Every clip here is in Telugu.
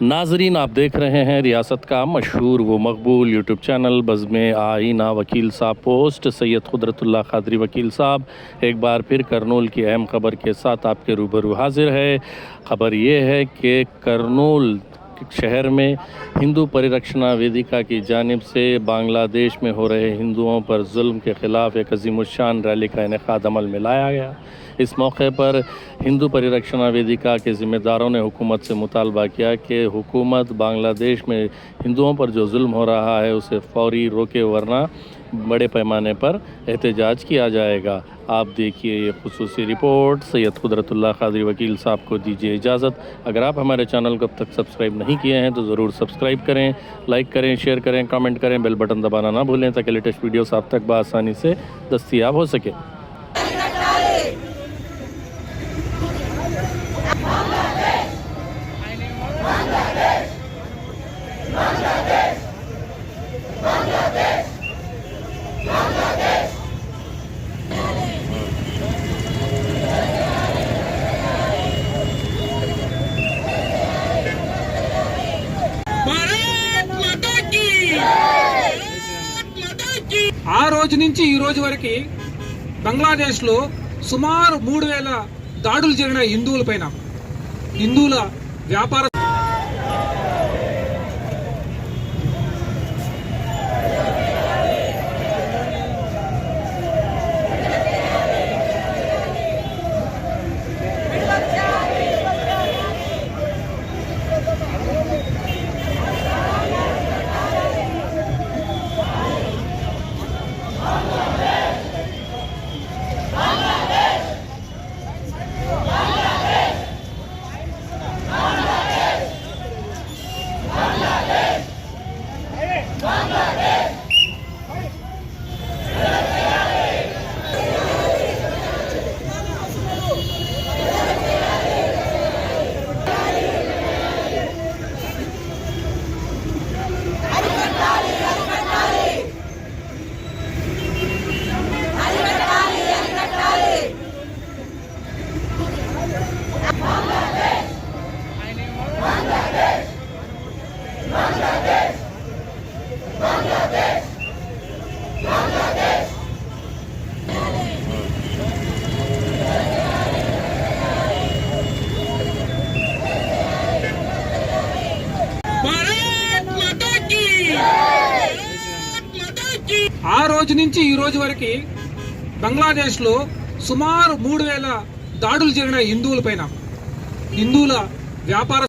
ناظرین، آپ دیکھ رہے ہیں ریاست کا مشہور و مقبول یوٹیوب چینل بزم آئینہ وکیل صاحب پوسٹ، سید قدرت اللہ قادری وکیل صاحب۔ ایک بار پھر کرنول کی اہم خبر کے ساتھ آپ کے روبرو حاضر ہے۔ خبر یہ ہے کہ کرنول شہر میں ہندو پریرکشنا ویدیکا کی جانب سے بنگلہ دیش میں ہو رہے ہندوؤں پر ظلم کے خلاف ایک عظیم الشان ریلی کا انعقاد عمل میں لایا گیا۔ इस मौके पर हिंदू परिरक्षणा वेदिका के ज़िम्मेदारों ने हुकूमत से मुतालबा किया कि हुकूमत बांग्लादेश में हिंदुओं पर जो जुल्म हो रहा है, उसे फौरी रोके, वरना बड़े पैमाने पर एहतजाज किया जाएगा। आप देखिए ये खसूसी रिपोर्ट। सैयद कुदरतुल्ला खादरी वकील साहब को दीजिए इजाज़त। अगर आप हमारे चैनल को अब तक सब्सक्राइब नहीं किए हैं तो ज़रूर सब्सक्राइब करें, लाइक करें, शेयर करें, कमेंट करें, बेल बटन दबाना ना भूलें, ताकि लेटेस्ट वीडियोस आप तक बआसानी से दस्तियाब हो सके। ఆ రోజు నుంచి ఈ రోజు వరకు బంగ్లాదేశ్లో సుమారు మూడు వేల దాడులు జరిగిన హిందువుల పైన. హిందువుల వ్యాపార రోజు నుంచి ఈ రోజు వరకు బంగ్లాదేశ్లో సుమారు మూడు వేల దాడులు జరిగిన హిందువుల పైన. హిందువుల వ్యాపార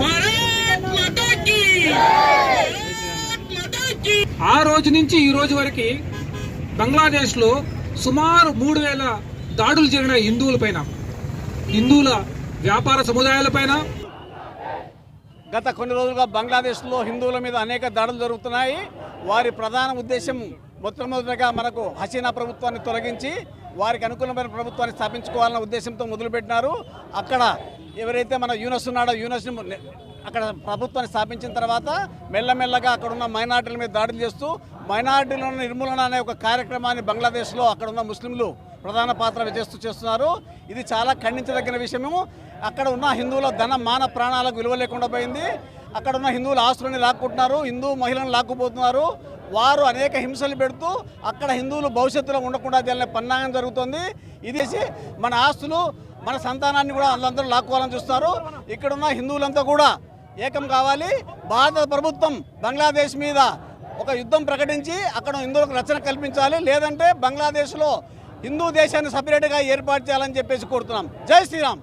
భారత్ మాతా కీ భారత్ మాతా కీ ఆ రోజు నుంచి ఈ రోజు వరకు బంగ్లాదేశ్లో సుమారు మూడు వేల దాడులు జరిగిన హిందువులపైన హిందువుల వ్యాపార సముదాయాలపైన గత కొన్ని రోజులుగా బంగ్లాదేశ్లో హిందువుల మీద అనేక దాడులు జరుగుతున్నాయి. వారి ప్రధాన ఉద్దేశం మొట్టమొదటిగా మనకు హసీనా ప్రభుత్వాన్ని తొలగించి వారికి అనుకూలమైన ప్రభుత్వాన్ని స్థాపించుకోవాలన్న ఉద్దేశంతో మొదలుపెట్టినారు. అక్కడ ఎవరైతే మన యూనస్ ఉన్నాడో యూనస్ని అక్కడ ప్రభుత్వాన్ని స్థాపించిన తర్వాత మెల్లమెల్లగా అక్కడ ఉన్న మైనార్టీల మీద దాడులు చేస్తూ మైనార్టీల నిర్మూలన అనే ఒక కార్యక్రమాన్ని బంగ్లాదేశ్లో అక్కడ ఉన్న ముస్లింలు ప్రధాన పాత్ర చేస్తూ చేస్తున్నారు. ఇది చాలా ఖండించదగిన విషయము అక్కడ ఉన్న హిందువుల ధన మాన ప్రాణాలకు విలువ లేకుండా పోయింది. అక్కడ ఉన్న హిందువుల ఆస్తులని లాక్కుంటున్నారు. హిందూ మహిళలను లాక్కుపోతున్నారు. వారు అనేక హింసలు పెడుతూ అక్కడ హిందువులు భవిష్యత్తులో ఉండకుండా దీని పన్నాగం జరుగుతుంది. ఇది మన ఆస్తులు మన సంతానాన్ని కూడా వాళ్ళందరూ లాక్కోవాలని చూస్తారు ఇక్కడున్న హిందువులంతా కూడా ఏకం కావాలి. భారత ప్రభుత్వం బంగ్లాదేశ్ మీద ఒక యుద్ధం ప్రకటించి అక్కడ హిందువులకు రక్షణ కల్పించాలి. లేదంటే బంగ్లాదేశ్లో హిందూ దేశాన్ని సపరేట్గా ఏర్పాటు చేయాలని చెప్పేసి కోరుతున్నాం. జై శ్రీరామ్.